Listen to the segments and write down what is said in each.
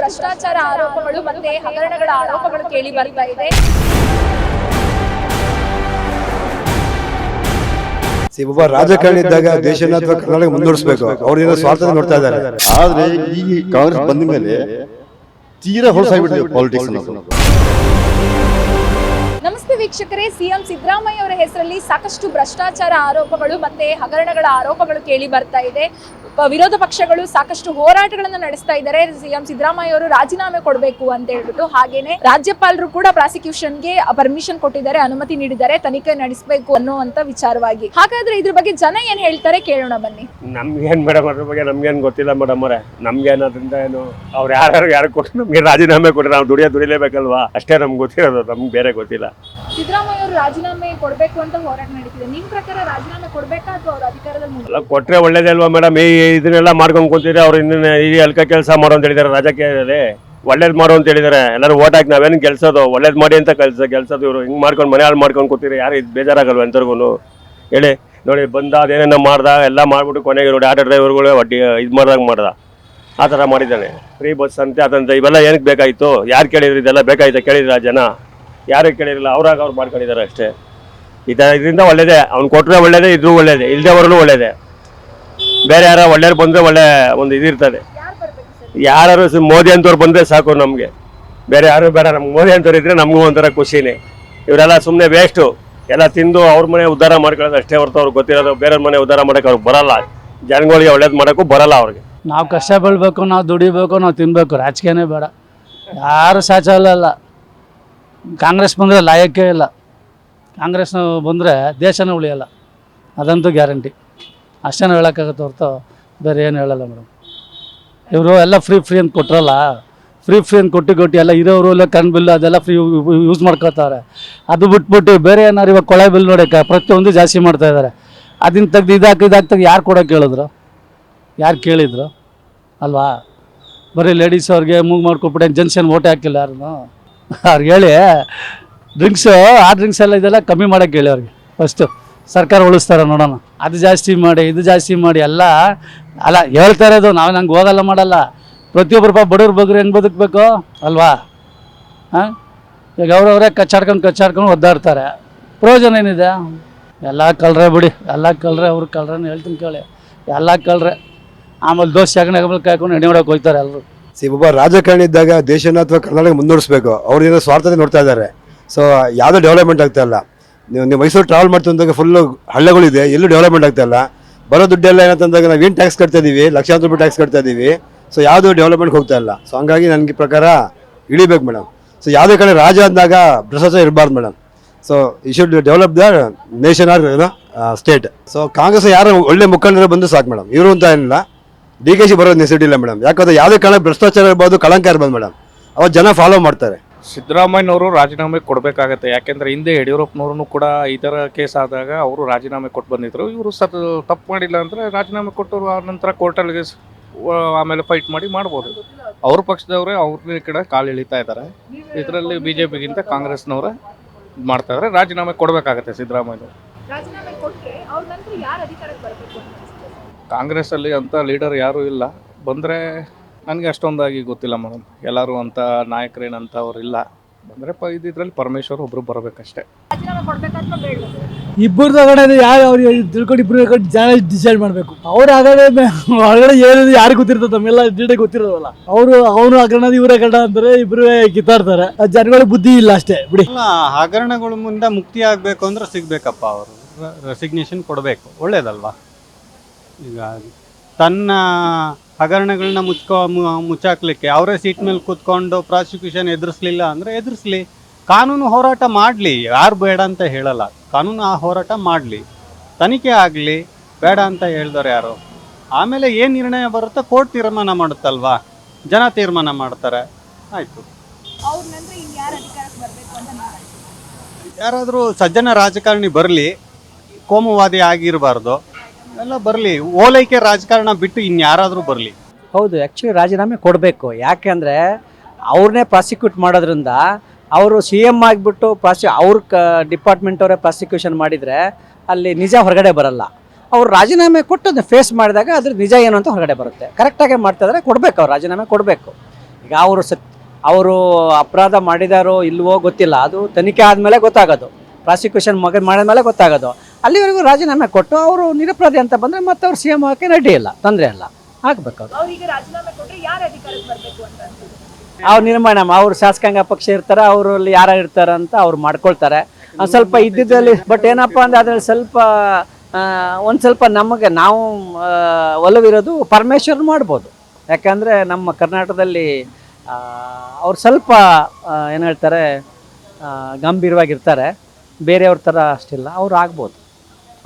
ಭ್ರಷ್ಟಾಚಾರ ಆರೋಪಗಳು ಮತ್ತೆ ಹಗರಣಗಳ ಆರೋಪಗಳು ಕೇಳಿ ಬರ್ತಾ ಇದೆ. ಸಿ ಒಬ್ಬ ರಾಜಕಾರಣಿ ಇದ್ದಾಗ ದೇಶನ ಅಥವಾ ಕರ್ನಾಟಕ ಮುಂದುವರಿಸಬೇಕು. ಅವ್ರೇನೋ ಸ್ವಾರ್ಥ ನೋಡ್ತಾ ಇದ್ದಾರೆ. ಆದ್ರೆ ಈ ಕಾಂಗ್ರೆಸ್ ಬಂದ ಮೇಲೆ ತೀರಾ ಹೊಲಸಾಗ್ಬಿಟ್ಟಿದೆ ಪಾಲಿಟಿಕ್ಸ್ ನಮಸ್ತೆ ವೀಕ್ಷಕರೇ ಸಿಎಂ ಸಿದ್ದರಾಮಯ್ಯ ಅವರ ಹೆಸರಲ್ಲಿ ಸಾಕಷ್ಟು ಭ್ರಷ್ಟಾಚಾರ ಆರೋಪಗಳು ಮತ್ತೆ ಹಗರಣಗಳ ಆರೋಪಗಳು ಕೇಳಿ ಬರ್ತಾ ಇದೆ. ವಿರೋಧ ಪಕ್ಷಗಳು ಸಾಕಷ್ಟು ಹೋರಾಟಗಳನ್ನ ನಡೆಸ್ತಾ ಇದ್ದಾರೆ. ಸಿಎಂ ಸಿದ್ದರಾಮಯ್ಯ ಅವರು ರಾಜೀನಾಮೆ ಕೊಡಬೇಕು ಅಂತ ಹೇಳ್ಬಿಟ್ಟು ಹಾಗೇನೆ ರಾಜ್ಯಪಾಲರು ಕೂಡ ಪ್ರಾಸಿಕ್ಯೂಷನ್ಗೆ ಪರ್ಮಿಷನ್ ಕೊಟ್ಟಿದ್ದಾರೆ ಅನುಮತಿ ನೀಡಿದ್ದಾರೆ ತನಿಖೆ ನಡೆಸಬೇಕು ಅನ್ನುವಂತ ವಿಚಾರವಾಗಿ. ಹಾಗಾದ್ರೆ ಇದ್ರ ಬಗ್ಗೆ ಜನ ಏನ್ ಹೇಳ್ತಾರೆ ಕೇಳೋಣ ಬನ್ನಿ. ನಮ್ಗೇನ್ ಮೇಡಮ್ ಅದ್ರ ಬಗ್ಗೆ ನಮ್ಗೇನ್ ಗೊತ್ತಿಲ್ಲ ಮೇಡಮ್ ಅವರೇ. ನಮ್ಗೆ ಅದರಿಂದ ಏನು? ಅವ್ರು ಯಾರು ಯಾರು ಕೊಟ್ಟು ನಮ್ಗೆ ರಾಜೀನಾಮೆ ಕೊಟ್ಟರೆ ನಾವು ದುಡಿಯೋ ದುಡಿಲೇಬೇಕಲ್ವಾ? ಅಷ್ಟೇ ನಮ್ಗೆ ಗೊತ್ತಿರೋದು ನಮ್ಗೆ ಬೇರೆ ಗೊತ್ತಿಲ್ಲ. ಸಿದ್ದರಾಮಯ್ಯ ಅವರು ರಾಜೀನಾಮೆ ಕೊಡಬೇಕು ಅಂತ ಹೋರಾಟ ನಡೀತಿದೆ. ನಿಮ್ ಪ್ರಕಾರ ರಾಜೀನಾಮೆ ಕೊಡಬೇಕಾ ಅಥವಾ ಅವ್ರ ಅಧಿಕಾರದಲ್ಲಿ ಕೊಟ್ಟರೆ ಒಳ್ಳೇದೇ ಅಲ್ವಾ ಮೇಡಮ್? ಈ ಇದನ್ನೆಲ್ಲ ಮಾಡ್ಕೊಂಡು ಕೂತಿದ್ರೆ ಅವ್ರು ಇನ್ನೇನು ಈ ಅಲ್ಕ ಕೆಲಸ ಮಾಡು ಅಂತ ಹೇಳಿದಾರೆ ರಾಜಕೀಯದಲ್ಲಿ. ಒಳ್ಳೇದು ಮಾಡು ಅಂತ ಹೇಳಿದಾರೆ. ಎಲ್ಲರೂ ಓಟ್ ಹಾಕಿ ನಾವೇನು ಗೆಲ್ಸೋದು? ಒಳ್ಳೇದು ಮಾಡಿ ಅಂತ ಕೆಲಸ, ಗೆಲ್ಸೋದು ಇವರು. ಹಿಂಗೆ ಮಾಡ್ಕೊಂಡು ಮನೆ ಹಾಳು ಮಾಡ್ಕೊಂಡು ಕೂತಿರಿ ಯಾರು ಇದು ಬೇಜಾರಾಗಲ್ವ ಎಂತರ್ಗೂ ಹೇಳಿ. ನೋಡಿ, ಬಂದ, ಅದೇನೇನೋ ಮಾಡ್ದ, ಎಲ್ಲ ಮಾಡಿಬಿಟ್ಟು ಕೊನೆಗೆ ನೋಡಿ ಆಟೋ ಡ್ರೈವರ್ಗಳು ಒಡ್ಡಿ, ಇದು ಮಾಡ್ದಾಗ ಮಾಡ್ದ. ಆ ಥರ ಮಾಡಿದ್ದಾನೆ. ಫ್ರೀ ಬಸ್ ಅಂತೆ, ಅದಂತೆ, ಇವೆಲ್ಲ ಏನಕ್ಕೆ ಬೇಕಾಯಿತು? ಯಾರು ಕೇಳಿದ್ರು ಇದೆಲ್ಲ ಬೇಕಾಯ್ತು? ಕೇಳಿದ್ರ ಜನ? ಯಾರು ಕೇಳಿರಲಿಲ್ಲ? ಅವ್ರಾಗ ಅವ್ರು ಮಾಡ್ಕೊಂಡಿದ್ದಾರೆ ಅಷ್ಟೇ. ಇದ, ಇದರಿಂದ ಒಳ್ಳೇದೇ. ಅವ್ನು ಕೊಟ್ಟರೆ ಒಳ್ಳೇದೇ, ಇದ್ರೂ ಒಳ್ಳೇದೇ. ಇಲ್ಲದೆ ಬರಲು ಒಳ್ಳೇದೇ. ಬೇರೆ ಯಾರೋ ಒಳ್ಳೆಯವ್ರು ಬಂದರೆ ಒಳ್ಳೆ ಒಂದು ಇದಿರ್ತದೆ ಯಾರು ಮೋದಿ ಅಂತವ್ರು ಬಂದರೆ ಸಾಕು ನಮಗೆ. ಬೇರೆ ಯಾರು ಬೇಡ, ನಮ್ಗೆ ಮೋದಿ ಅಂತವ್ರು ಇದ್ರೆ ನಮಗೂ ಒಂಥರ ಖುಷಿನೇ. ಇವರೆಲ್ಲ ಸುಮ್ಮನೆ ವೇಸ್ಟು ಎಲ್ಲ ತಿಂದು ಅವ್ರ ಮನೆ ಉದ್ಧಾರ ಮಾಡ್ಕೊಳ್ಳೋದು ಅಷ್ಟೇ ಹೊರತು ಅವ್ರಿಗೆ ಗೊತ್ತಿರೋದು, ಬೇರೆಯವ್ರ ಮನೆ ಉದ್ಧಾರ ಮಾಡೋಕೆ ಅವ್ರಿಗೆ ಬರಲ್ಲ. ಜನಗಳಿಗೆ ಒಳ್ಳೇದು ಮಾಡೋಕ್ಕೂ ಬರಲ್ಲ ಅವ್ರಿಗೆ. ನಾವು ಕಷ್ಟ ಬೀಳ್ಬೇಕು ನಾವು ದುಡಿಬೇಕು, ನಾವು ತಿನ್ನಬೇಕು ರಾಜಕೀಯನೇ ಬೇಡ. ಯಾರು ಸಾಚಲ್ಲ ಕಾಂಗ್ರೆಸ್ ಬಂದರೆ ಲಾಯಕ್ಕೇ ಇಲ್ಲ. ಕಾಂಗ್ರೆಸ್ ಬಂದರೆ ದೇಶನೇ ಉಳಿಯಲ್ಲ. ಅದಂತೂ ಗ್ಯಾರಂಟಿ. ಅಷ್ಟೇನು ಹೇಳೋಕ್ಕಾಗತ್ತೆ ಹೊರತು ಬೇರೆ ಏನು ಹೇಳಲ್ಲ ಮೇಡಮ್. ಇವರು ಎಲ್ಲ ಫ್ರೀ ಫ್ರೀ ಅಂತ ಕೊಟ್ಟರಲ್ಲ ಫ್ರೀ ಫ್ರೀ ಅಂತ ಕೊಟ್ಟು ಕೊಟ್ಟು ಎಲ್ಲ ಇರೋರು ಇಲ್ಲ ಕರೆಂಟ್ ಬಿಲ್ ಅದೆಲ್ಲ ಫ್ರೀ ಯೂಸ್ ಮಾಡ್ಕೋತಾರೆ ಅದು ಬಿಟ್ಬಿಟ್ಟು ಬೇರೆ ಏನಾರು ಇವಾಗ ಕೊಳೆ ಬಿಲ್ ನೋಡಿ ಪ್ರತಿಯೊಂದು ಜಾಸ್ತಿ ಮಾಡ್ತಾ ಇದ್ದಾರೆ. ಅದನ್ನ ತೆಗ್ದು ಇದಾಕಿ ಇದಾಕ್ತಾಗ ಯಾರು ಕೊಡೋಕೆ ಹೇಳಿದ್ರು ಯಾರು ಕೇಳಿದ್ರು? ಅಲ್ವಾ? ಬರೀ ಲೇಡೀಸ್ ಅವ್ರಿಗೆ ಮೂಗ್ ಮಾಡ್ಕೊಬಿಟ್ಟೆ ಜನ್ಸನ್ ಓಟೆ ಹಾಕಿಲ್ಲ ಯಾರನ್ನು? ಅವ್ರಿಗೆ ಹೇಳಿ ಡ್ರಿಂಕ್ಸು ಆ ಡ್ರಿಂಕ್ಸ್ ಎಲ್ಲ ಇದೆಲ್ಲ ಕಮ್ಮಿ ಮಾಡೋಕ್ಕೆ ಹೇಳಿ ಅವ್ರಿಗೆ. ಫಸ್ಟು ಸರ್ಕಾರ ಉಳಿಸ್ತಾರೆ ನೋಡೋಣ. ಅದು ಜಾಸ್ತಿ ಮಾಡಿ, ಇದು ಜಾಸ್ತಿ ಮಾಡಿ, ಎಲ್ಲ, ಅಲ್ಲ, ಹೇಳ್ತಾ ಇರೋದು ನಾವು ನಂಗೆ ಹೋಗಲ್ಲ ಮಾಡಲ್ಲ. ಪ್ರತಿಯೊಬ್ಬರು ಪಾಪ ಬಡವ್ರ ಬಗ್ರು ಹೆಂಗೆ ಬದುಕಬೇಕು? ಅಲ್ವಾ? ಹಾಂ? ಈಗ ಅವ್ರವರೇ ಕಚ್ಚಾಡ್ಕೊಂಡು ಕಚ್ಚಾಡ್ಕೊಂಡು ಒದ್ದಾಡ್ತಾರೆ. ಪ್ರಯೋಜನ ಏನಿದೆ? ಎಲ್ಲ ಕಲ್ರೆ ಬಿಡಿ, ಎಲ್ಲ ಕಲ್ರೆ ಅವ್ರು ಕಲ್ರನ್ನ ಹೇಳ್ತೀನಿ ಕೇಳಿ. ಎಲ್ಲ ಕಳ್ರೆ. ಆಮೇಲೆ ದೋಸೆ ಸಗಣಿ ಕಾಯ್ಕೊಂಡು ಎಣ್ಣೆ ಹೊಡಕ್ಕೆ ಹೋಗ್ತಾರೆ ಎಲ್ಲರೂ ಸಿ, ಒಬ್ಬ ರಾಜಕಾರಣಿ ಇದ್ದಾಗ ದೇಶನ ಅಥವಾ ಕರ್ನಾಟಕ ಮುಂದುವರಿಸಬೇಕು ಅವ್ರಿಗೆ ಸ್ವಾರ್ಥತೆ ನೋಡ್ತಾ ಇದ್ದಾರೆ. ಸೊ ಯಾವುದೋ ಡೆವಲಪ್ಮೆಂಟ್ ಆಗ್ತಾ ಇಲ್ಲ. ನೀವು ನೀವು ಮೈಸೂರು ಟ್ರಾವೆಲ್ ಮಾಡ್ತಂದಾಗ ಫುಲ್ಲು ಹಳ್ಳಗಳಿದೆ, ಎಲ್ಲೂ ಡೆವಲಪ್ಮೆಂಟ್ ಆಗ್ತಾ ಇಲ್ಲ. ಬರೋ ದುಡ್ಡೆಲ್ಲ ಏನಂತಂದಾಗ ನಾವು ಏನು ಟ್ಯಾಕ್ಸ್ ಕಟ್ತಾ ಇದ್ದೀವಿ ಲಕ್ಷಾಂತರ ರೂಪಾಯಿ ಟ್ಯಾಕ್ಸ್ ಕಟ್ತಾ ಇದ್ದೀವಿ ಸೊ ಯಾವುದು ಡೆವಲಪ್ಮೆಂಟ್ ಹೋಗ್ತಾ ಇಲ್ಲ. ಸೊ ಹಂಗಾಗಿ ನನಗೆ ಪ್ರಕಾರ ಇಳಿಬೇಕು ಮೇಡಮ್ ಸೊ ಯಾವುದೇ ಕಡೆ ರಾಜ ಅಂದಾಗ ಭ್ರಷ್ಟಾಚಾರ ಇರಬಾರ್ದು madam so he should develop the nation or state so Congress ಯಾರು ಒಳ್ಳೆ ಮುಖಂಡರು ಬಂದು ಸಾಕು ಮೇಡಮ್ ಇವರು ಅಂತ ಏನಿಲ್ಲ. ಡಿ ಕೆ ಸಿ ಬರೋದು ನೆಸಿಟಿ ಇಲ್ಲ ಮೇಡಮ್ ಯಾಕಂದ್ರೆ ಯಾವುದೇ ಕಾರಣ ಭ್ರಷ್ಟಾಚಾರ ಇರ್ಬೋದು, ಕಳಂಕ ಇರ್ಬೋದು ಮೇಡಮ್ ಅವಾಗ ಜನ ಫಾಲೋ ಮಾಡ್ತಾರೆ. ಸಿದ್ದರಾಮಯ್ಯನವರು ರಾಜೀನಾಮೆ ಕೊಡಬೇಕಾಗತ್ತೆ. ಯಾಕೆಂದ್ರೆ ಹಿಂದೆ ಯಡಿಯೂರಪ್ಪನವ್ರು ಕೂಡ ಈ ಥರ ಕೇಸ್ ಆದಾಗ ಅವರು ರಾಜೀನಾಮೆ ಕೊಟ್ಟು ಬಂದಿದ್ರು. ಇವರು ಸತ್ ತಪ್ಪು ಮಾಡಿಲ್ಲ ಅಂದರೆ ರಾಜೀನಾಮೆ ಕೊಟ್ಟರು ಆ ನಂತರ ಕೋರ್ಟಲ್ಲಿ ಆಮೇಲೆ ಫೈಟ್ ಮಾಡಿ ಮಾಡ್ಬೋದು. ಅವ್ರ ಪಕ್ಷದವರೇ ಅವ್ರ ಕಡೆ ಕಾಲು ಎಳಿತಾ ಇದ್ದಾರೆ. ಇದರಲ್ಲಿ ಬಿ ಜೆ ಪಿಗಿಂತ ಕಾಂಗ್ರೆಸ್ನವರೇ ಮಾಡ್ತಾ ಇದ್ದಾರೆ. ರಾಜೀನಾಮೆ ಕೊಡಬೇಕಾಗತ್ತೆ ಸಿದ್ದರಾಮಯ್ಯನವರು. ಅಂತ? ಕಾಂಗ್ರೆಸ್ಸಲ್ಲಿ ಅಂಥ ಲೀಡರ್ ಯಾರೂ ಇಲ್ಲ. ಬಂದರೆ ನನಗೆ ಅಷ್ಟೊಂದಾಗಿ ಗೊತ್ತಿಲ್ಲ ಮೇಡಮ್. ಎಲ್ಲರೂ ಅಂತ ನಾಯಕರೇನಂತ ಇಲ್ಲ ಅಂದರೆ ಪ ಇದ್ರಲ್ಲಿ ಪರಮೇಶ್ವರ್ ಒಬ್ಬರು ಬರಬೇಕಷ್ಟೇ. ರಾಜೀನಾಮೆ ಇಬ್ಬರು ತಗೊಂಡು ಯಾರು ಅವ್ರು ತಿಳ್ಕೊಂಡು ಇಬ್ರು ತಗೊಂಡು ಜನ ಡಿಸೈಡ್ ಮಾಡಬೇಕು. ಅವ್ರು ಆಗಡೆ ಹೊರಗಡೆ ಏನಿದೆ ಯಾರು ಗೊತ್ತಿರ್ತದೆ ತಮ್ಮೆಲ್ಲ ಡೀಟೇಲ್ ಗೊತ್ತಿರೋದಲ್ಲ. ಅವರು ಅವನು ಹಗರಣ ಇವ್ರ ಹಗರಣ ಅಂದ್ರೆ ಇಬ್ರು ಕಿತ್ತಾಡ್ತಾರೆ. ಆ ಜನಗಳ ಬುದ್ಧಿ ಇಲ್ಲ ಅಷ್ಟೇ. ಬಿಡಿ. ಹಗರಣಗಳ ಮುಂದೆ ಮುಕ್ತಿ ಆಗಬೇಕು ಅಂದ್ರೆ ಸಿಗ್ಬೇಕಪ್ಪ ಅವರು. ರೆಸಿಗ್ನೇಷನ್ ಕೊಡಬೇಕು. ಒಳ್ಳೇದಲ್ವಾ? ಈಗ ತನ್ನ ಹಗರಣಗಳನ್ನ ಮುಚ್ಕೊ ಮುಚ್ಚಾಕ್ಲಿಕ್ಕೆ ಅವರೇ ಸೀಟ್ ಮೇಲೆ ಕೂತ್ಕೊಂಡು ಪ್ರಾಸಿಕ್ಯೂಷನ್ ಎದುರಿಸ್ಲಿಲ್ಲ ಅಂದರೆ ಎದುರಿಸ್ಲಿ. ಕಾನೂನು ಹೋರಾಟ ಮಾಡಲಿ ಯಾರು ಬೇಡ ಅಂತ ಹೇಳಲ್ಲ. ಕಾನೂನು ಆ ಹೋರಾಟ ಮಾಡಲಿ. ತನಿಖೆ ಆಗಲಿ ಬೇಡ ಅಂತ ಹೇಳ್ದವ್ರು ಯಾರು? ಆಮೇಲೆ ಏನು ನಿರ್ಣಯ ಬರುತ್ತೋ? ಕೋರ್ಟ್ ತೀರ್ಮಾನ ಮಾಡುತ್ತಲ್ವಾ? ಜನ ತೀರ್ಮಾನ ಮಾಡ್ತಾರೆ. ಆಯಿತು. ಯಾರಾದರೂ ಸಜ್ಜನ ರಾಜಕಾರಣಿ ಬರಲಿ ಕೋಮುವಾದಿ ಆಗಿರಬಾರ್ದು. ಎಲ್ಲ ಬರಲಿ. ಓಲೈಕೆ ರಾಜಕಾರಣ ಬಿಟ್ಟು ಇನ್ಯಾರಾದರೂ ಬರಲಿ. ಹೌದು ಆ್ಯಕ್ಚುಲಿ ರಾಜೀನಾಮೆ ಕೊಡಬೇಕು. ಯಾಕೆಂದರೆ ಅವ್ರನ್ನೇ ಪ್ರಾಸಿಕ್ಯೂಟ್ ಮಾಡೋದ್ರಿಂದ ಅವರು ಸಿ ಎಂ ಆಗಿಬಿಟ್ಟು ಪ್ರಾಸಿ ಅವ್ರ ಕ ಡಿಪಾರ್ಟ್ಮೆಂಟ್ ಅವರೇ ಪ್ರಾಸಿಕ್ಯೂಷನ್ ಮಾಡಿದರೆ ಅಲ್ಲಿ ನಿಜ ಹೊರಗಡೆ ಬರಲ್ಲ. ಅವ್ರು ರಾಜೀನಾಮೆ ಕೊಟ್ಟು ಅದನ್ನ ಫೇಸ್ ಮಾಡಿದಾಗ ಅದ್ರ ನಿಜ ಏನು ಅಂತ ಹೊರಗಡೆ ಬರುತ್ತೆ. ಕರೆಕ್ಟಾಗಿ ಮಾಡ್ತಾ ಇದ್ರೆ, ಕೊಡಬೇಕು ಅವ್ರು ರಾಜೀನಾಮೆ ಕೊಡಬೇಕು. ಈಗ ಅವರು ಸತ್, ಅವರು ಅಪರಾಧ ಮಾಡಿದಾರೋ ಇಲ್ವೋ ಗೊತ್ತಿಲ್ಲ. ಅದು ತನಿಖೆ ಆದಮೇಲೆ ಗೊತ್ತಾಗೋದು. ಪ್ರಾಸಿಕ್ಯೂಷನ್ ಮಗ ಮಾಡಿದ್ಮೇಲೆ ಗೊತ್ತಾಗೋದು. ಅಲ್ಲಿವರೆಗೂ ರಾಜೀನಾಮೆ ಕೊಟ್ಟು ಅವರು ನಿರಪರಾಧಿ ಅಂತ ಬಂದರೆ ಮತ್ತೆ ಅವ್ರು ಸಿ ಎಂ ಆಗಕ್ಕೆ ರೆಡಿ ಇಲ್ಲ ತೊಂದರೆ ಇಲ್ಲ. ಹಾಕ್ಬೇಕು ಅವ್ರು ನಿರ್ಮಾಣ ಅವ್ರು ಶಾಸಕಾಂಗ ಪಕ್ಷ ಇರ್ತಾರೆ ಅವರಲ್ಲಿ ಯಾರು ಇರ್ತಾರೆ ಅಂತ ಅವ್ರು ಮಾಡ್ಕೊಳ್ತಾರೆ. ಸ್ವಲ್ಪ ಇದ್ದಿದ್ದಲ್ಲಿ ಬಟ್ ಏನಪ್ಪ ಅಂದ್ರೆ ಅದ್ರಲ್ಲಿ ಸ್ವಲ್ಪ ಒಂದು ಸ್ವಲ್ಪ ನಮಗೆ ನಾವು ಒಲವಿರೋದು ಪರಮೇಶ್ವರ್ ಮಾಡ್ಬೋದು. ಯಾಕಂದರೆ ನಮ್ಮ ಕರ್ನಾಟಕದಲ್ಲಿ ಅವ್ರು ಸ್ವಲ್ಪ ಏನು ಹೇಳ್ತಾರೆ ಗಂಭೀರವಾಗಿರ್ತಾರೆ. ಬೇರೆಯವ್ರ ಥರ ಅಷ್ಟಿಲ್ಲ ಅವ್ರು ಆಗ್ಬೋದು.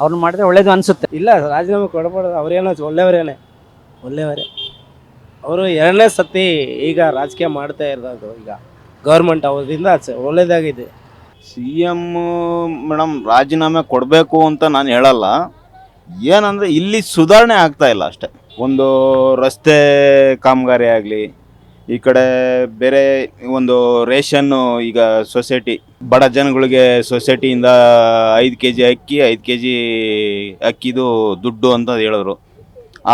ಅವ್ರನ್ನ ಮಾಡಿದ್ರೆ ಒಳ್ಳೇದು ಅನಿಸುತ್ತೆ. ಇಲ್ಲ ರಾಜೀನಾಮೆ ಕೊಡಬಾರ್ದು. ಅವರೇನೋ ಒಳ್ಳೆಯವರೇನೆ. ಒಳ್ಳೆಯವರೇ. ಅವರು ಎರಡನೇ ಸತಿ ಈಗ ರಾಜಕೀಯ ಮಾಡ್ತಾ ಇರೋದು ಈಗ. ಗೌರ್ಮೆಂಟ್ ಅವರಿಂದ ಒಳ್ಳೇದಾಗಿದೆ. ಸಿ ಎಂ ಮೇಡಮ್ ರಾಜೀನಾಮೆ ಕೊಡಬೇಕು ಅಂತ ನಾನು ಹೇಳಲ್ಲ. ಏನಂದರೆ ಇಲ್ಲಿ ಸುಧಾರಣೆ ಆಗ್ತಾ ಇಲ್ಲ ಅಷ್ಟೆ. ಒಂದು ರಸ್ತೆ ಕಾಮಗಾರಿ ಆಗಲಿ ಈ ಕಡೆ ಬೇರೆ ಒಂದು ರೇಷನ್ನು ಈಗ ಸೊಸೈಟಿ, ಬಡ ಜನಗಳಿಗೆ ಸೊಸೈಟಿಯಿಂದ ಐದು ಕೆ ಜಿ ಅಕ್ಕಿ, ಐದು ಕೆ ಜಿ ಅಕ್ಕಿದು ದುಡ್ಡು ಅಂತ ಹೇಳಿದ್ರು.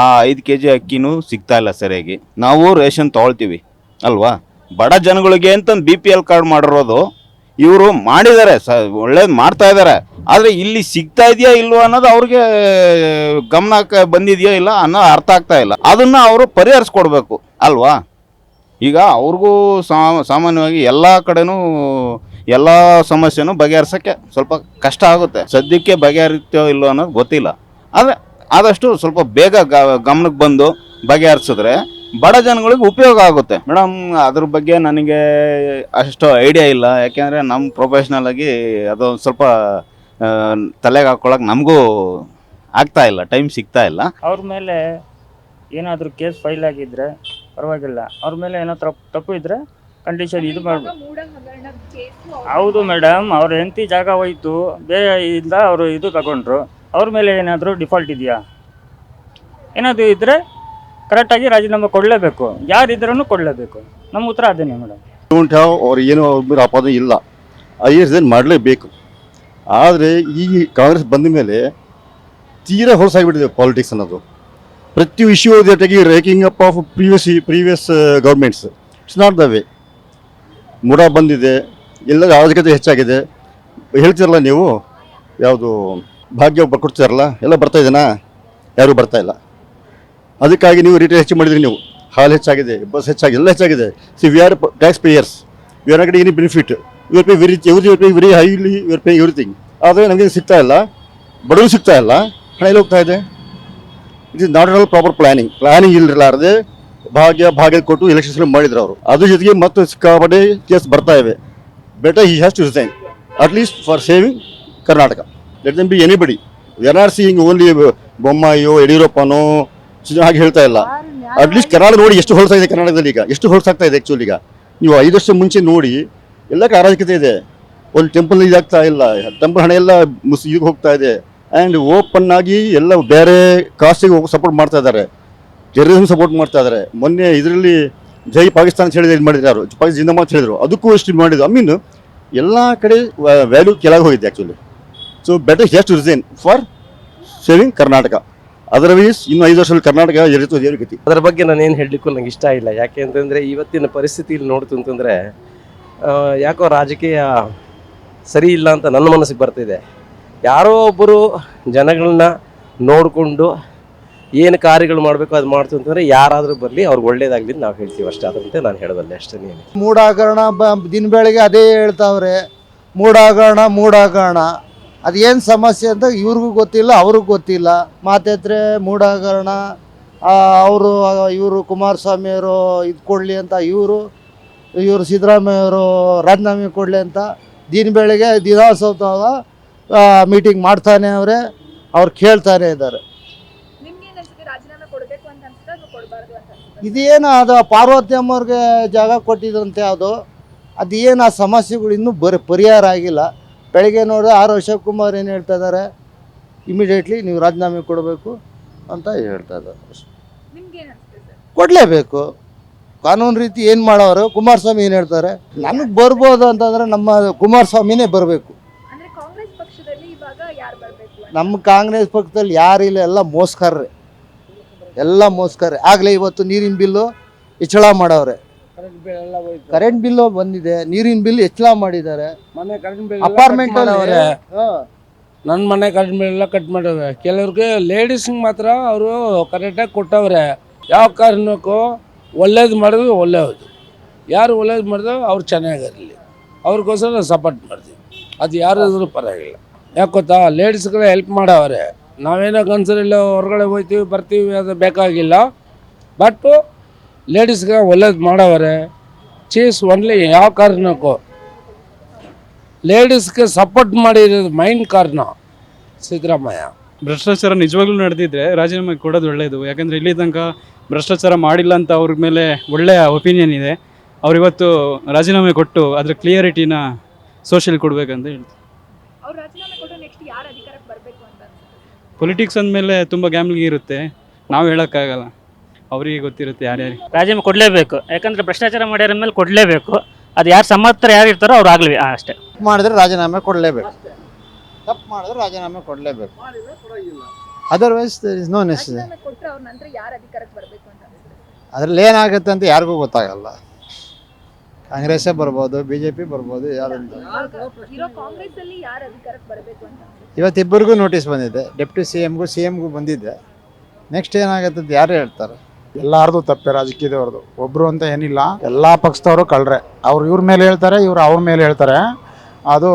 ಆ ಐದು ಕೆ ಜಿ ಅಕ್ಕಿನೂ ಸಿಗ್ತಾ ಇಲ್ಲ ಸರಿಯಾಗಿ. ನಾವು ರೇಷನ್ ತೊಗೊಳ್ತೀವಿ, ಅಲ್ವಾ? ಬಡ ಜನಗಳಿಗೆ ಅಂತ ಬಿ ಪಿ ಎಲ್ ಕಾರ್ಡ್ ಮಾಡಿರೋದು, ಇವರು ಮಾಡಿದ್ದಾರೆ, ಸ, ಒಳ್ಳೇದು ಮಾಡ್ತಾ ಇದ್ದಾರೆ. ಆದರೆ ಇಲ್ಲಿ ಸಿಗ್ತಾ ಇದೆಯಾ ಇಲ್ವಾ ಅನ್ನೋದು ಅವ್ರಿಗೆ ಗಮನಕ್ಕೆ ಬಂದಿದೆಯೋ ಇಲ್ಲ ಅನ್ನೋ ಅರ್ಥ ಆಗ್ತಾ ಇಲ್ಲ. ಅದನ್ನು ಅವರು ಪರಿಹರಿಸ್ಕೊಡ್ಬೇಕು, ಅಲ್ವಾ? ಈಗ ಅವ್ರಿಗೂ ಸಾಮಾನ್ಯವಾಗಿ ಎಲ್ಲ ಕಡೆನೂ ಎಲ್ಲ ಸಮಸ್ಯೆನೂ ಬಗೆಹರಿಸೋಕ್ಕೆ ಸ್ವಲ್ಪ ಕಷ್ಟ ಆಗುತ್ತೆ. ಸದ್ಯಕ್ಕೆ ಬಗೆಹರಿತೋ ಇಲ್ಲೋ ಅನ್ನೋದು ಗೊತ್ತಿಲ್ಲ. ಆದರೆ ಆದಷ್ಟು ಸ್ವಲ್ಪ ಬೇಗ ಗಮನಕ್ಕೆ ಬಂದು ಬಗೆಹರಿಸಿದ್ರೆ ಬಡ ಜನಗಳಿಗೆ ಉಪಯೋಗ ಆಗುತ್ತೆ. ಮೇಡಮ್, ಅದ್ರ ಬಗ್ಗೆ ನನಗೆ ಅಷ್ಟು ಐಡಿಯಾ ಇಲ್ಲ. ಯಾಕೆಂದರೆ ನಮ್ಮ ಪ್ರೊಫೆಷ್ನಲ್ ಆಗಿ ಅದು ಸ್ವಲ್ಪ ತಲೆಗೆ ಹಾಕ್ಕೊಳಕ್ಕೆ ನಮಗೂ ಆಗ್ತಾ ಇಲ್ಲ, ಟೈಮ್ ಸಿಗ್ತಾ ಇಲ್ಲ. ಅವ್ರ ಮೇಲೆ ಏನಾದರೂ ಕೇಸ್ ಫೈಲ್ ಆಗಿದ್ರೆ ಪರವಾಗಿಲ್ಲ. ಅವ್ರ ಮೇಲೆ ಏನೋ ತಪ್ಪು ತಪ್ಪು ಇದ್ರೆ ಕಂಡೀಷನ್ ಇದು ಮಾಡ್ಬೇಕು ಹೌದು ಮೇಡಮ್ ಅವ್ರ ಹೆಂಡತಿ ಜಾಗ ಹೋಯ್ತು ಬೇರೆ ಇಲ್ಲ ಅವರು ಇದು ತಗೊಂಡ್ರು. ಅವ್ರ ಮೇಲೆ ಏನಾದರೂ ಡಿಫಾಲ್ಟ್ ಇದೆಯಾ? ಏನಾದರೂ ಇದ್ದರೆ ಕರೆಕ್ಟಾಗಿ ರಾಜೀನಾಮೆ ಕೊಡಲೇಬೇಕು. ಯಾರಿದ್ರೂ ಕೊಡಲೇಬೇಕು. ನಮ್ಮ ಉತ್ತರ ಅದೇನೆ ಮೇಡಮ್ ಡೋಂಟ್ ಹ್ಯಾವ್ ಅವ್ರು ಏನು ಅವ್ರ ಮೇಲೆ ಆಪಾದನೆ ಇಲ್ಲ. ಐ ಎಸ್ ಏನು ಮಾಡಲೇಬೇಕು. ಆದರೆ ಈ ಕಾಂಗ್ರೆಸ್ ಬಂದ ಮೇಲೆ ತೀರಾ ಹೊಲಸಾಗಿಬಿಟ್ಟಿದೆ ಪಾಲಿಟಿಕ್ಸ್ ಅನ್ನೋದು. ಪ್ರತಿ ಇಶ್ಯೂ ಜೊತೆಗೆ raking up of previous previous governments it's not the way MUDA ಬಂದಿದೆ. ಎಲ್ಲ ಅರಾಜಕತೆ ಹೆಚ್ಚಾಗಿದೆ. ಹೇಳ್ತಿರಲ್ಲ ನೀವು? ಯಾವುದು ಭಾಗ್ಯ ಕೊಡ್ತಿರಲ್ಲ ಎಲ್ಲ ಬರ್ತಾ ಇದೆನಾ? ಯಾರೂ ಬರ್ತಾ ಇಲ್ಲ. ಅದಕ್ಕಾಗಿ ನೀವು ರೇಟ್ ಹೆಚ್ಚು ಮಾಡಿದ್ರಿ ನೀವು. ಹಾಲು ಹೆಚ್ಚಾಗಿದೆ ಬಸ್ ಹೆಚ್ಚಾಗಿದೆ, ಎಲ್ಲ ಹೆಚ್ಚಾಗಿದೆ. See we are tax payers we are not any benefit your pay very your pay very highly your pay everything ಆದರೆ ನಮಗೆ ಸಿಗ್ತಾ ಇಲ್ಲ. ಬಡವರು ಸಿಗ್ತಾ ಇಲ್ಲ. ಹಣ ಎಲ್ಲಿ ಹೋಗ್ತಾ ಇದೆ? It is not all proper planning planning ಇಲ್ಲಿರಲಾರದೆ ಭಾಗ್ಯ ಭಾಗ್ಯ ಕೊಟ್ಟು ಎಲೆಕ್ಷನ್ಸ್ ಮಾಡಿದ್ರು ಅವರು. ಅದ್ರ ಜೊತೆಗೆ ಮತ್ತು ಸಿಕ್ಕಾಪಟ್ಟೆ ಕೇಸ್ ಬರ್ತಾ ಇವೆ. Better he has to resign at least for saving Karnataka let them be anybody N R C ಹಿಂಗ್ ಓನ್ಲಿ ಬೊಮ್ಮಾಯಿಯೋ ಯಡಿಯೂರಪ್ಪನೋ ಹಾಗೆ ಹೇಳ್ತಾ ಇಲ್ಲ. ಅಟ್ ಲೀಸ್ಟ್ ಕರ್ನಾಟಕ ನೋಡಿ ಎಷ್ಟು ಹೊಲಸಾ ಇದೆ ಕರ್ನಾಟಕದಲ್ಲಿ ಈಗ, ಎಷ್ಟು ಹೊಲಸಾಗ್ತಾ ಇದೆ ಆ್ಯಕ್ಚುಲಿ ಈಗ. ನೀವು ಐದು ವರ್ಷ ಮುಂಚೆ ನೋಡಿ, ಎಲ್ಲ ಅರಾಜಕತೆ ಇದೆ. ಒಂದು ಟೆಂಪಲ್ ಇದಾಗ್ತಾ ಇಲ್ಲ. ಟೆಂಪಲ್ ಹಣ ಎಲ್ಲ ಮುಸ್ ಹೋಗ್ತಾ ಇದೆ. ಆ್ಯಂಡ್ ಓಪನ್ ಆಗಿ ಎಲ್ಲ ಬೇರೆ ಕಾಸ್ಟಿಗೆ ಸಪೋರ್ಟ್ ಮಾಡ್ತಾ ಇದ್ದಾರೆ. ಟೆರರಿಸಮ್ ಸಪೋರ್ಟ್ ಮಾಡ್ತಾ ಇದ್ದಾರೆ. ಮೊನ್ನೆ ಇದರಲ್ಲಿ ಜೈ ಪಾಕಿಸ್ತಾನ ಹೇಳಿದ್ರೆ ಇದು ಮಾಡಿದ್ರು ಯಾರು? ಪಾಕಿಸ್ತಾನ ಅಂತ ಹೇಳಿದರು. ಅದಕ್ಕೂ ಎಷ್ಟು ಮಾಡಿದ್ರು ಐ ಮೀನ್ ಎಲ್ಲ ಕಡೆ ವ್ಯಾಲ್ಯೂ ಕೆಳಗೆ ಹೋಗಿದೆ actually so better has to resign for saving Karnataka otherwise ಇನ್ನು ಐದು ವರ್ಷದಲ್ಲಿ ಕರ್ನಾಟಕ ಎರಿತು ದೇವ್ರ ಗತಿ. ಅದರ ಬಗ್ಗೆ ನಾನು ಏನು ಹೇಳಲಿಕ್ಕೂ ನಂಗೆ ಇಷ್ಟ ಇಲ್ಲ. ಯಾಕೆ ಅಂತಂದರೆ ಇವತ್ತಿನ ಪರಿಸ್ಥಿತಿಯಲ್ಲಿ ನೋಡ್ತು ಅಂತಂದರೆ ಯಾಕೋ ರಾಜಕೀಯ ಸರಿ ಇಲ್ಲ ಅಂತ ನನ್ನ ಮನಸ್ಸಿಗೆ ಬರ್ತಿದೆ. ಯಾರೋ ಒಬ್ಬರು ಜನಗಳನ್ನ ನೋಡಿಕೊಂಡು ಏನು ಕಾರ್ಯಗಳು ಮಾಡಬೇಕು ಅದು ಮಾಡ್ತು ಅಂತಂದರೆ ಯಾರಾದರೂ ಬರಲಿ ಅವ್ರಿಗೆ ಒಳ್ಳೇದಾಗಲಿ ನಾವು ಹೇಳ್ತೀವಿ ಅಷ್ಟೇ. ಅದಂತೆ ನಾನು ಹೇಳಬಲ್ಲೆ ಅಷ್ಟೇ ನೀನು ಮೂಢಾಗರಣ ಬ, ದಿನ ಬೆಳಗ್ಗೆ ಅದೇ ಹೇಳ್ತಾವ್ರೆ ಮೂಢಾಗರಣ ಅದು ಏನು ಸಮಸ್ಯೆ ಅಂತ ಇವ್ರಿಗೂ ಗೊತ್ತಿಲ್ಲ, ಅವ್ರಿಗೂ ಗೊತ್ತಿಲ್ಲ. ಮಾತೆತ್ರೆ ಮೂಢಾಗರಣ ಅವರು, ಇವರು ಕುಮಾರಸ್ವಾಮಿಯವರು ಇದು ಕೊಡಲಿ ಅಂತ ಇವರು ಇವರು ಸಿದ್ದರಾಮಯ್ಯವರು ರಾಜೀನಾಮೆ ಕೊಡಲಿ ಅಂತ ದಿನ ಬೆಳಗ್ಗೆ ದಿನೋತ್ಸವದಾಗ ಮೀಟಿಂಗ್ ಮಾಡ್ತಾನೆ ಅವರೇ, ಅವ್ರು ಕೇಳ್ತಾನೆ ಇದ್ದಾರೆ. ಏನ್ ಇದೇನು ಅದು ಪಾರ್ವತಿ ಅಮ್ಮವ್ರಿಗೆ ಜಾಗ ಕೊಟ್ಟಿದ್ರಂತೆ ಅದು ಅದೇನು ಆ ಸಮಸ್ಯೆಗಳು ಇನ್ನೂ ಬರ, ಪರಿಹಾರ ಆಗಿಲ್ಲ. ಬೆಳಗ್ಗೆ ನೋಡಿದ್ರೆ ಆರ್ ಅಶೋಕ್ ಕುಮಾರ್ ಏನು ಹೇಳ್ತಾ ಇದ್ದಾರೆ ಇಮಿಡಿಯೇಟ್ಲಿ ನೀವು ರಾಜೀನಾಮೆ ಕೊಡಬೇಕು ಅಂತ ಹೇಳ್ತಾ ಇದ್ದಾರೆ. ಏನ್ ಕೊಡಲೇಬೇಕು. ಕಾನೂನು ರೀತಿ ಏನು ಮಾಡೋರು, ಕುಮಾರಸ್ವಾಮಿ ಏನು ಹೇಳ್ತಾರೆ, ನನಗೆ ಬರ್ಬೋದು ಅಂತಂದರೆ ನಮ್ಮ ಕುಮಾರಸ್ವಾಮಿನೇ ಬರಬೇಕು ಅಂದ್ರೆ ಕಾಂಗ್ರೆಸ್ ಪಕ್ಷದಲ್ಲಿ ಇವಾಗ ಯಾರು ಬರಬೇಕು ನಮ್ಮ ಕಾಂಗ್ರೆಸ್ ಪಕ್ಷದಲ್ಲಿ ಯಾರಿಲ್ಲ ಎಲ್ಲ ಮೋಸ್ಕರ್ರೆ. ಎಲ್ಲ ಮೋಸ್ಕರ್ರೆ. ಆಗಲೇ ಇವತ್ತು ನೀರಿನ ಬಿಲ್ಲು ಹೆಚ್ಚಳ ಮಾಡವ್ರೆ. ಕರೆಂಟ್ ಬಿಲ್ ಬಂದಿದೆ. ನೀರಿನ ಬಿಲ್ ಹೆಚ್ಚಳ ಮಾಡಿದ್ದಾರೆ. ಮನೆ ಕರೆಂಟ್ ಅಪಾರ್ಟ್ಮೆಂಟ್ ನನ್ನ ಮನೆ ಕರೆಂಟ್ ಬಿಲ್ ಎಲ್ಲ ಕಟ್ ಮಾಡವ್ರೆ. ಕೆಲವ್ರಿಗೆ ಲೇಡೀಸ್ಗೆ ಮಾತ್ರ ಅವರು ಕರೆಕ್ಟಾಗಿ ಕೊಟ್ಟವ್ರೆ. ಯಾವ ಕಾರಣಕ್ಕೂ ಒಳ್ಳೇದು ಮಾಡಿದ್ರು ಒಳ್ಳೆಯದು ಯಾರು ಒಳ್ಳೇದು ಮಾಡಿದ್ರು ಅವ್ರು ಚೆನ್ನಾಗಿರಲಿ ಅವ್ರಿಗೋಸ್ಕರ ನಾವು ಸಪೋರ್ಟ್ ಮಾಡ್ತೀವಿ. ಅದು ಯಾರಾದರೂ ಪರವಾಗಿಲ್ಲ. ಯಾಕೆ ಗೊತ್ತಾ? ಲೇಡೀಸ್ಗಳ ಹೆಲ್ಪ್ ಮಾಡವ್ರೆ. ನಾವೇನೋ ಗಂಡಸರೆಲ್ಲ ಹೊರಗಡೆ ಹೋಗ್ತೀವಿ ಬರ್ತೀವಿ ಅದು ಬೇಕಾಗಿಲ್ಲ. ಬಟ್ಟು ಲೇಡೀಸ್ಗೆ ಒಳ್ಳೇದು ಮಾಡವ್ರೆ. ಚೀಸ್ ಒನ್ಲಿ ಯಾವ ಕಾರಣಕ್ಕೂ. ಲೇಡೀಸ್ಗೆ ಸಪೋರ್ಟ್ ಮಾಡಿರೋದು ಮೈನ್ ಕಾರಣ ಸಿದ್ದರಾಮಯ್ಯ. ಭ್ರಷ್ಟಾಚಾರ ನಿಜವಾಗ್ಲೂ ನಡೆದಿದ್ರೆ ರಾಜೀನಾಮೆ ಕೊಡೋದು ಒಳ್ಳೆಯದು ಯಾಕಂದರೆ ಇಲ್ಲಿ ತನಕ ಭ್ರಷ್ಟಾಚಾರ ಮಾಡಿಲ್ಲ ಅಂತ ಅವ್ರ ಮೇಲೆ ಒಳ್ಳೆಯ ಒಪಿನಿಯನ್ ಇದೆ. ಅವ್ರಿವತ್ತು ರಾಜೀನಾಮೆ ಕೊಟ್ಟು ಅದರ ಕ್ಲಿಯರಿಟಿನ ಸೋಷಿಯಲ್ ಕೊಡಬೇಕಂತ ಹೇಳ್ತೀನಿ ಅವ್ರು ರಾಜೀನಾಮೆ ಕೊಟ್ಟು ನೆಕ್ಸ್ಟ್ ಯಾರು ಅಧಿಕಾರಕ್ಕೆ ಬರಬೇಕು ಅಂತ ಪೊಲಿಟಿಕ್ಸ್ ಅಂದಮೇಲೆ ತುಂಬ ಗ್ಯಾಮ್ಲಿಂಗ್ ಇರುತ್ತೆ. ನಾವು ಹೇಳೋಕ್ಕಾಗಲ್ಲ. ಅವರಿಗೆ ಗೊತ್ತಿರುತ್ತೆ ಯಾರ್ಯಾರಿಗೆ ರಾಜೀನಾಮೆ ಕೊಡಲೇಬೇಕು. ಯಾಕಂದ್ರೆ ಭ್ರಷ್ಟಾಚಾರ ಮಾಡ್ಯಾರ ಮೇಲೆ ಕೊಡಲೇಬೇಕು. ಅದು ಯಾರು ಸಮರ್ಥರು ಯಾರು ಇರ್ತಾರೋ ಅವ್ರು ಆಗಲಿ ಅಷ್ಟೇ. ಮಾಡಿದ್ರೆ ರಾಜೀನಾಮೆ ಕೊಡಲೇಬೇಕು. ತಪ್ಪು ಮಾಡಿದ್ರೆ ರಾಜೀನಾಮೆ ಕೊಡಲೇಬೇಕು. Otherwise there is no necessary ಅದರಲ್ಲಿ ಕೊಟ್ಟರೆ ಅವ್ರ ನಂತರ ಯಾರು ಅಧಿಕಾರಕ್ಕೆ ಬರಬೇಕು ಅಂತ ಅನ್ಸುತ್ತೆ ಅದ್ರಲ್ಲಿ ಏನಾಗುತ್ತೆ ಅಂತ ಯಾರಿಗೂ ಗೊತ್ತಾಗಲ್ಲ. ಕಾಂಗ್ರೆಸ್ಸೇ ಬರ್ಬೋದು ಬಿ ಜೆ ಪಿ ಬರ್ಬೋದು ಯಾರಂತ ಇರೋ ಕಾಂಗ್ರೆಸ್ ಅಲ್ಲಿ ಯಾರು ಅಧಿಕಾರಕ್ಕೆ ಬರಬೇಕು ಅಂತ? ಅನ್ಸುತ್ತೆ ಇವತ್ತಿಬ್ಬರಿಗೂ ನೋಟಿಸ್ ಬಂದಿದೆ. ಡೆಪ್ಟಿ ಸಿ ಎಮ್ಗೂ ಸಿ ಎಮ್ಗೂ ಬಂದಿದೆ. ನೆಕ್ಸ್ಟ್ ಏನಾಗುತ್ತೆ ಯಾರು ಹೇಳ್ತಾರೆ? ಎಲ್ಲಾರ್ದು ತಪ್ಪೆ ರಾಜಕೀಯದವ್ರದ್ದು ಒಬ್ರು ಅಂತ ಏನಿಲ್ಲ ಎಲ್ಲಾ ಪಕ್ಷದವರು ಕಳ್ರೆ. ಅವ್ರು ಇವ್ರ ಮೇಲೆ ಹೇಳ್ತಾರೆ ಇವ್ರು ಅವ್ರ ಮೇಲೆ ಹೇಳ್ತಾರೆ. ಅದು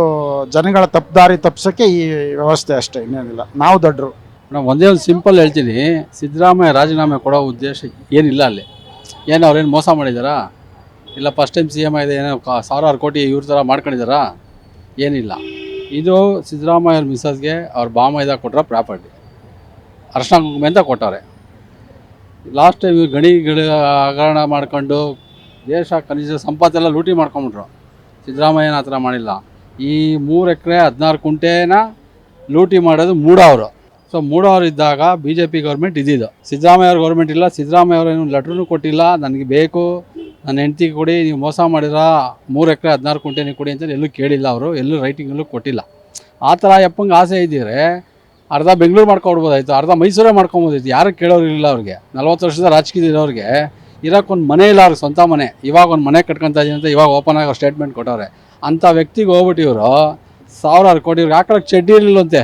ಜನಗಳ ತಪ್ಪದಾರಿ ತಪ್ಪಿಸೋಕ್ಕೆ ಈ ವ್ಯವಸ್ಥೆ ಅಷ್ಟೇ ಇನ್ನೇನಿಲ್ಲ. ನಾವು ದೊಡ್ಡರು ನಾವು ಒಂದೇ ಒಂದು ಸಿಂಪಲ್ ಹೇಳ್ತೀನಿ. ಸಿದ್ದರಾಮಯ್ಯ ರಾಜೀನಾಮೆ ಕೊಡೋ ಉದ್ದೇಶ ಏನಿಲ್ಲ ಅಲ್ಲಿ. ಏನು ಅವ್ರೇನು ಮೋಸ ಮಾಡಿದಾರಾ? ಇಲ್ಲ ಫಸ್ಟ್ ಟೈಮ್ ಸಿ ಎಂ ಆಗಿದೆ, ಏನೋ ಕಾ- ಸಾವಿರಾರು ಕೋಟಿ ಇವ್ರ ಥರ ಮಾಡ್ಕೊಂಡಿದ್ದಾರಾ? ಏನಿಲ್ಲ. ಇದು ಸಿದ್ದರಾಮಯ್ಯ ಅವ್ರ ಮಿಸ್ಸಸ್ಗೆ ಅವ್ರ ಬಾಮೈದ ಕೊಟ್ಟರೆ ಪ್ರಾಪರ್ಟಿ. ಅರ್ಶನ ಕುಂಕುಮ ಅಂತ ಕೊಟ್ಟವ್ರೆ. ಲಾಸ್ಟ್ ಟೈಮ್ ಇವ್ರು ಗಿಡ ಹಗರಣ ಮಾಡ್ಕೊಂಡು ದೇಶ ಖನಿಜ ಸಂಪತ್ತೆಲ್ಲ ಲೂಟಿ ಮಾಡ್ಕೊಂಬಿಟ್ರು ಸಿದ್ದರಾಮಯ್ಯನ ಥರ ಮಾಡಿಲ್ಲ. ಈ ಮೂರು ಎಕರೆ ಹದಿನಾರು ಕುಂಟೆನ ಲೂಟಿ ಮಾಡೋದು ಮೂಡವರು. ಸೊ ಮೂಡವರು ಇದ್ದಾಗ ಬಿ ಜೆ ಪಿ ಗೌರ್ಮೆಂಟ್ ಇದ್ದಿದ್ದು. ಸಿದ್ದರಾಮಯ್ಯ ಅವ್ರ ಗೌರ್ಮೆಂಟ್ ಇಲ್ಲ. ಸಿದ್ದರಾಮಯ್ಯ ಅವ್ರೇನು ಲೆಟ್ರೂ ಕೊಟ್ಟಿಲ್ಲ. ನನಗೆ ಬೇಕು. ನನ್ನ ಹೆಂಡ್ತಿಗೆ ಕೊಡಿ, ನೀವು ಮೋಸ ಮಾಡಿದ್ರ ಮೂರು ಎಕರೆ ಹದಿನಾರು ಕುಂಟೆ ನೀವು ಕೊಡಿ ಅಂತ ಎಲ್ಲೂ ಕೇಳಿಲ್ಲ ಅವರು, ಎಲ್ಲೂ ರೈಟಿಂಗಲ್ಲೂ ಕೊಟ್ಟಿಲ್ಲ. ಆ ಥರ ಯಪ್ಪಂಗೆ ಆಸೆ ಇದ್ದಿದ್ರೆ ಅರ್ಧ ಬೆಂಗಳೂರು ಮಾಡ್ಕೊಡ್ಬೋದಾಯ್ತು, ಅರ್ಧ ಮೈಸೂರೇ ಮಾಡ್ಕೊಬೋದಾಯ್ತು ಯಾರು ಕೇಳೋರು ಇಲ್ಲ ಅವ್ರಿಗೆ. ನಲ್ವತ್ತು ವರ್ಷದ ರಾಜಕೀಯದಿರೋರಿಗೆ ಇರೋಕ್ಕೊಂದು ಮನೆ ಇಲ್ಲ ಅವ್ರಿಗೆ ಸ್ವಂತ ಮನೆ, ಇವಾಗ ಒಂದು ಮನೆ ಕಟ್ಕೊತಾ ಇದೀನಿ ಅಂತ ಇವಾಗ ಓಪನ್ ಆಗಿ ಸ್ಟೇಟ್ಮೆಂಟ್ ಕೊಟ್ಟವ್ರೆ. ಅಂಥ ವ್ಯಕ್ತಿಗೆ ಹೋಗ್ಬಿಟ್ಟು ಇವರು, ಸಾವಿರಾರು ಕೋಟಿ ಇವ್ರಿಗೆ ಹಾಕೊಳಕ್ಕೆ ಚಡ್ಡಿ ಇರಲಿಲ್ಲಂತೆ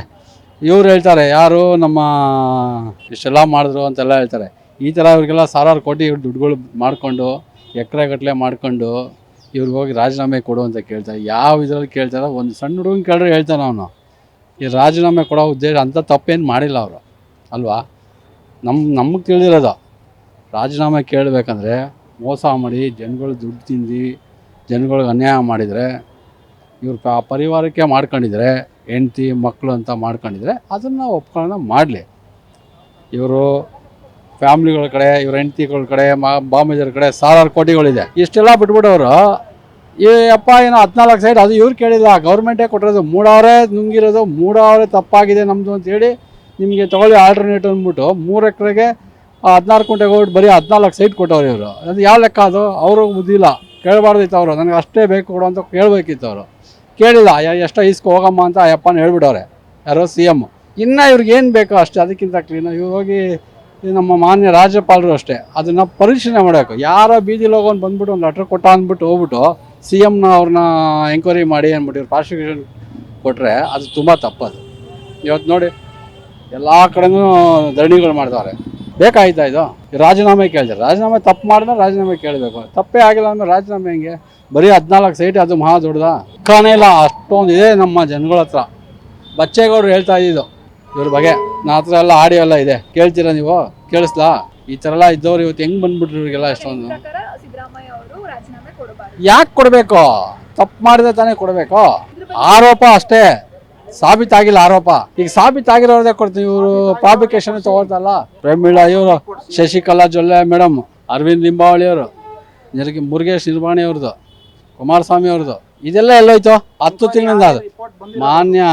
ಇವ್ರು ಹೇಳ್ತಾರೆ, ಯಾರು ನಮ್ಮ ಇಷ್ಟೆಲ್ಲ ಮಾಡಿದ್ರು ಅಂತೆಲ್ಲ ಹೇಳ್ತಾರೆ. ಈ ಥರ ಇವ್ರಿಗೆಲ್ಲ ಸಾವಿರಾರು ಕೋಟಿ ಇವ್ರು ದುಡ್ಡುಗಳು ಮಾಡಿಕೊಂಡು ಎಕರೆಗಟ್ಟಲೆ ಮಾಡ್ಕೊಂಡು ಇವ್ರಿಗೆ ಹೋಗಿ ರಾಜೀನಾಮೆ ಕೊಡು ಅಂತ ಕೇಳ್ತಾರೆ ಯಾವ ಇದರಲ್ಲಿ ಕೇಳ್ತಾರೆ ಒಂದು ಸಣ್ಣ ಹುಡುಗನ ಕೇಳಿದ್ರೆ ಹೇಳ್ತಾನೆ ಅವನು. ಈ ರಾಜೀನಾಮೆ ಕೊಡೋ ಉದ್ದೇಶ ಅಂಥ ತಪ್ಪೇನು ಮಾಡಿಲ್ಲ ಅವರು, ಅಲ್ವಾ? ನಮ್ಮ ನಮಗೆ ತಿಳಿದಿರೋದು. ರಾಜೀನಾಮೆ ಕೇಳಬೇಕಂದ್ರೆ ಮೋಸ ಮಾಡಿ ಜನಗಳು ದುಡ್ಡು ತಿಂದು ಜನಗಳಿಗೆ ಅನ್ಯಾಯ ಮಾಡಿದರೆ, ಇವ್ರ ಪರಿವಾರಕ್ಕೆ ಮಾಡ್ಕೊಂಡಿದ್ರೆ, ಹೆಂಡ್ತಿ ಮಕ್ಕಳು ಅಂತ ಮಾಡ್ಕೊಂಡಿದ್ರೆ ಅದನ್ನು ಒಪ್ಕೊಳ್ಳೋಣ ಮಾಡಲಿ. ಇವರು ಫ್ಯಾಮ್ಲಿಗಳ ಕಡೆ, ಇವ್ರ ಹೆಂಡತಿಗಳ ಕಡೆ, ಮಾ ಕಡೆ ಸಾವಿರಾರು ಕೋಟಿಗಳಿದೆ. ಇಷ್ಟೆಲ್ಲ ಬಿಟ್ಬಿಟ್ಟವರು, ಈ ಅಪ್ಪ ಏನು ಹದಿನಾಲ್ಕು ಸೈಡ್, ಅದು ಇವ್ರು ಕೇಳಿಲ್ಲ, ಗೌರ್ಮೆಂಟೇ ಕೊಟ್ಟಿರೋದು ಮೂಡವರೇ ನುಂಗಿರೋದು, ಮೂಡವರೇ ತಪ್ಪಾಗಿದೆ ನಮ್ಮದು ಅಂತೇಳಿ ನಿಮಗೆ ತಗೊಳ್ಳಿ ಆಲ್ಟರ್ನೇಟ್ ಅಂದ್ಬಿಟ್ಟು ಮೂರು ಎಕರೆಗೆ ಹದಿನಾರು ಕುಂಟೆಗೆ ಹೋಗ್ಬಿಟ್ಟು ಬರೀ ಹದಿನಾಲ್ಕು ಸೈಟ್ ಕೊಟ್ಟವ್ರು ಇವರು. ಅದು ಯಾವ ಲೆಕ್ಕ ಅದು? ಅವರು ಬುದ್ಧಿಲ್ಲ ಕೇಳಬಾರ್ದಿತ್ತು ಅವರು ನನಗೆ ಅಷ್ಟೇ ಬೇಕು ಕೊಡು ಅಂತ ಕೇಳಬೇಕಿತ್ತು ಅವರು ಕೇಳಿಲ್ಲ ಎಷ್ಟೋ ಇಸ್ಕೊ ಹೋಗಮ್ಮ ಅಂತ ಆ ಅಪ್ಪನ ಹೇಳ್ಬಿಟ್ಟವ್ರೆ. ಯಾರೋ ಸಿ ಎಂ. ಇನ್ನು ಇವ್ರಿಗೆ ಏನು ಬೇಕೋ ಅಷ್ಟೇ, ಅದಕ್ಕಿಂತ ಕ್ಲೀನ್ ಇವ್ರು ಹೋಗಿ ಈ ನಮ್ಮ ಮಾನ್ಯ ರಾಜ್ಯಪಾಲರು ಅಷ್ಟೇ. ಅದನ್ನು ಪರಿಶೀಲನೆ ಮಾಡಬೇಕು. ಯಾರೋ ಬೀದಿಲಿ ಹೋಗೋನು ಬಂದ್ಬಿಟ್ಟು ಒಂದು ಲೆಟ್ರ್ ಕೊಟ್ಟ ಅಂದ್ಬಿಟ್ಟು ಹೋಗ್ಬಿಟ್ಟು ಸಿ ಎಮ್ನ ಅವ್ರನ್ನ ಎಂಕ್ವೈರಿ ಮಾಡಿ ಅಂದ್ಬಿಟ್ಟು ಪ್ರಾಸಿಕ್ಯೂಷನ್ ಕೊಟ್ಟರೆ ಅದು ತುಂಬ ತಪ್ಪದು. ಇವತ್ತು ನೋಡಿ ಎಲ್ಲ ಕಡೆನೂ ಧರಣಿಗಳು ಮಾಡ್ತಾರೆ ಬೇಕಾಯ್ತಾ ಇದು? ರಾಜೀನಾಮೆ ಕೇಳಿದ್ರೆ ರಾಜೀನಾಮೆ ತಪ್ಪು ಮಾಡಿದ್ರೆ ರಾಜೀನಾಮೆ ಕೇಳಬೇಕು. ತಪ್ಪೇ ಆಗಿಲ್ಲ ಅಂದ್ರೆ ರಾಜೀನಾಮೆ ಹೆಂಗೆ? ಬರೀ ಹದಿನಾಲ್ಕು ಸೈಟ್ ಅದು ಮಹಾ ದೊಡ್ಡದ? ಇಲ್ಲ. ಅಷ್ಟೊಂದು ಇದೆ ನಮ್ಮ ಜನಗಳ ಹತ್ರ ಬಚ್ಚೇಗೌಡರು ಹೇಳ್ತಾ ಇದ್ದಿದ್ದು ಇವ್ರ ಬಗ್ಗೆ ನಾ ಹತ್ರ ಎಲ್ಲ ಆಡಿಯೋ ಎಲ್ಲ ಇದೆ. ಕೇಳ್ತೀರಾ ನೀವು? ಕೇಳಿಸ್ಲಾ? ಈ ಥರ ಎಲ್ಲ ಇದ್ದವ್ರು ಇವತ್ತು ಹೆಂಗ್ ಬಂದ್ಬಿಟ್ರು ಇವ್ರಿಗೆಲ್ಲ ಎಷ್ಟೊಂದು? ಯಾಕೆ ಕೊಡಬೇಕು? ತಪ್ಪು ಮಾಡಿದ್ರೆ ತಾನೇ ಕೊಡಬೇಕು? ಆರೋಪ ಅಷ್ಟೇ. ಸಾಬೀತಾಗಿಲ್ಲ ಆರೋಪ. ಈಗ ಸಾಬೀತಾಗಿರೋದೇ ಕೊಡ್ತೀವಿ ಇವರು ಪ್ರಾಬಿಕೇಶನ್ ತಗೊಳ್ತಲ್ಲ ಪ್ರೇಮಿಳ ಇವರು, ಶಶಿಕಲಾ ಜೊಲ್ಲೆ ಮೇಡಮ್, ಅರವಿಂದ್ ಲಿಂಬಾವಳಿ ಅವರು ಮುರುಗೇಶ್ ನಿರ್ವಾಣಿ ಅವ್ರದ್ದು, ಕುಮಾರಸ್ವಾಮಿ ಅವ್ರದ್ದು. ಇದೆಲ್ಲ ಎಲ್ಲೋಯ್ತು? ಹತ್ತು ತಿಂಗಳಿಂದ ಅದು. ಮಾನ್ಯ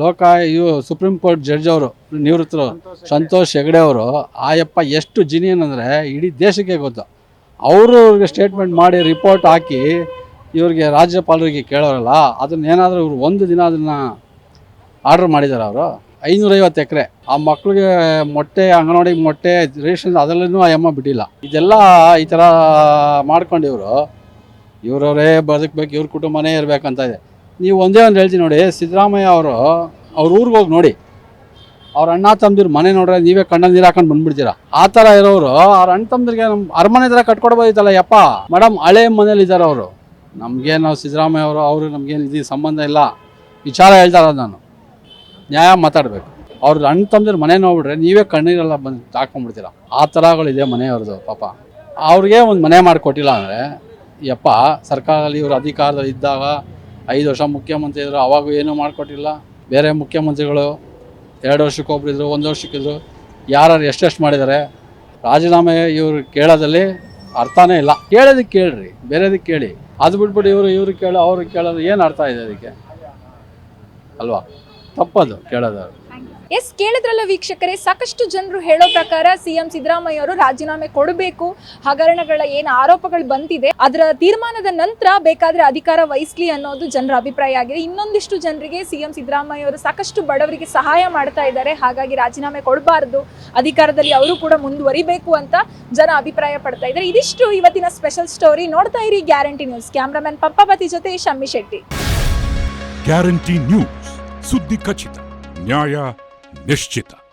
ಲೋಕ, ಇವು ಸುಪ್ರೀಂ ಕೋರ್ಟ್ ಜಡ್ಜ್ ಅವರು, ನಿವೃತ್ತರು, ಸಂತೋಷ್ ಹೆಗಡೆ ಅವರು, ಆಯಪ್ಪ ಎಷ್ಟು ಜಿನಿಯನ್ ಅಂದರೆ ಇಡೀ ದೇಶಕ್ಕೆ ಗೊತ್ತು. ಅವರು ಇವ್ರಿಗೆ ಸ್ಟೇಟ್ಮೆಂಟ್ ಮಾಡಿ ರಿಪೋರ್ಟ್ ಹಾಕಿ ಇವ್ರಿಗೆ ರಾಜ್ಯಪಾಲರಿಗೆ ಕೇಳೋರಲ್ಲ, ಅದನ್ನ ಏನಾದರೂ ಇವ್ರು ಒಂದು ದಿನ ಅದನ್ನು ಆರ್ಡರ್ ಮಾಡಿದ್ದಾರೆ ಅವರು. ಐನೂರೈವತ್ತು ಎಕರೆ. ಆ ಮಕ್ಳಿಗೆ ಮೊಟ್ಟೆ ಅಂಗನವಾಡಿಗೆ ಮೊಟ್ಟೆ, ರೇಷನ್ ಅದರಲ್ಲೂ ಆ ಅಮ್ಮ ಬಿಟ್ಟಿಲ್ಲ. ಇದೆಲ್ಲ ಈ ಥರ ಮಾಡ್ಕೊಂಡು ಇವರು ಇವ್ರವರೇ ಬದುಕಬೇಕು, ಇವ್ರ ಕುಟುಂಬನೇ ಇರಬೇಕಂತ ಇದೆ. ನೀವು ಒಂದೇ ಒಂದು ಹೇಳ್ತೀನಿ ನೋಡಿ, ಸಿದ್ದರಾಮಯ್ಯ ಅವರು, ಅವ್ರ ಊರಿಗೆ ಹೋಗಿ ನೋಡಿ. ಅವ್ರ ಅಣ್ಣ ತಮ್ಮದಿರು ಮನೆ ನೋಡ್ರೆ ನೀವೇ ಕಣ್ಣಲ್ಲಿ ನೀರು ಹಾಕೊಂಡು ಬಂದ್ಬಿಡ್ತೀರಾ? ಆ ಥರ ಇರೋರು ಅವ್ರ ಅಣ್ಣ ತಮ್ಮದಿರಿಗೆ ನಮ್ಮ ಅರಮನೆ ಥರ ಕಟ್ಕೊಡ್ಬೋದಿತ್ತಲ್ಲ, ಯಪ್ಪ ಮೇಡಮ್ ಹಳೆ ಮನೇಲಿ ಇದ್ದಾರೆ ಅವರು. ನಮಗೇನು ನಾವು ಸಿದ್ದರಾಮಯ್ಯ ಅವರು ಅವರು ನಮಗೇನು ಇದು ಸಂಬಂಧ ಇಲ್ಲ. ವಿಚಾರ ಹೇಳ್ತಾ ನಾನು. ನ್ಯಾಯ ಮಾತಾಡಬೇಕು. ಅವ್ರ ಅಣ್ಣ ತಮ್ಮದಿರು ಮನೆ ನೋಡ್ಬಿಟ್ರೆ ನೀವೇ ಕಣ್ಣೀರೆಲ್ಲ ಬಂದು ಹಾಕೊಂಡ್ಬಿಡ್ತೀರಾ? ಆ ಥರಗಳಿದೆ ಮನೆಯವ್ರದ್ದು ಪಾಪ. ಅವ್ರಿಗೆ ಒಂದು ಮನೆ ಮಾಡಿಕೊಟ್ಟಿಲ್ಲ ಅಂದರೆ ಯಪ್ಪ, ಸರ್ಕಾರದಲ್ಲಿ ಇವರು ಅಧಿಕಾರದಲ್ಲಿ ಇದ್ದಾಗ ಐದು ವರ್ಷ ಮುಖ್ಯಮಂತ್ರಿ ಇದ್ದರು ಅವಾಗ ಏನೂ ಮಾಡಿಕೊಟ್ಟಿಲ್ಲ. ಬೇರೆ ಮುಖ್ಯಮಂತ್ರಿಗಳು ಎರಡು ವರ್ಷಕ್ಕೊಬ್ರು ಇದ್ದರು ಒಂದು ವರ್ಷಕ್ಕಿದ್ರು ಯಾರು ಎಷ್ಟೆಷ್ಟು ಮಾಡಿದ್ದಾರೆ, ರಾಜೀನಾಮೆ ಇವರು ಕೇಳೋದಲ್ಲಿ ಅರ್ಥನೇ ಇಲ್ಲ. ಕೇಳೋದಕ್ಕೆ ಕೇಳ್ರಿ, ಬೇರೆದಕ್ಕೆ ಕೇಳಿ. ಅದು ಬಿಟ್ಬಿಟ್ಟು ಇವರು ಇವರು ಕೇಳೋ ಅವ್ರಿಗೆ ಕೇಳೋದು ಏನು ಅರ್ಥ ಇದೆ ಅದಕ್ಕೆ? ಅಲ್ವಾ? ತಪ್ಪದು ಕೇಳೋದು ಎಸ್, ಕೇಳಿದ್ರಲ್ಲ ವೀಕ್ಷಕರೇ, ಸಾಕಷ್ಟು ಜನರು ಹೇಳೋ ಪ್ರಕಾರ ಸಿಎಂ ಸಿದ್ದರಾಮಯ್ಯ ಅವರು ರಾಜೀನಾಮೆ ಕೊಡಬೇಕು. ಹಗರಣಗಳ ಏನು ಆರೋಪಗಳು ಬಂದಿದೆ, ಅದರ ತೀರ್ಮಾನದ ನಂತರ ಬೇಕಾದ್ರೆ ಅಧಿಕಾರ ವಹಿಸ್ಲಿ ಅನ್ನೋದು ಜನರ ಅಭಿಪ್ರಾಯ ಆಗಿದೆ. ಇನ್ನೊಂದಿಷ್ಟು ಜನರಿಗೆ ಸಿಎಂ ಸಿದ್ದರಾಮಯ್ಯ ಅವರು ಸಾಕಷ್ಟು ಬಡವರಿಗೆ ಸಹಾಯ ಮಾಡ್ತಾ ಇದ್ದಾರೆ. ಹಾಗಾಗಿ ರಾಜೀನಾಮೆ ಕೊಡಬಾರದು, ಅಧಿಕಾರದಲ್ಲಿ ಅವರು ಕೂಡ ಮುಂದುವರಿಬೇಕು ಅಂತ ಜನ ಅಭಿಪ್ರಾಯ ಪಡ್ತಾ ಇದ್ದಾರೆ. ಇದಿಷ್ಟು ಇವತ್ತಿನ ಸ್ಪೆಷಲ್ ಸ್ಟೋರಿ ನೋಡ್ತಾ ಇರಿ ಗ್ಯಾರಂಟಿ ನ್ಯೂಸ್ ಕ್ಯಾಮ್ರಾಮನ್ ಪಂಪಾಪತಿ ಜೊತೆ ಶಮ್ಮಿ ಶೆಟ್ಟಿ. ಗ್ಯಾರಂಟಿ ನ್ಯೂಸ್ ಸುದ್ದಿ ಖಚಿತ, ನ್ಯಾಯ Mestita.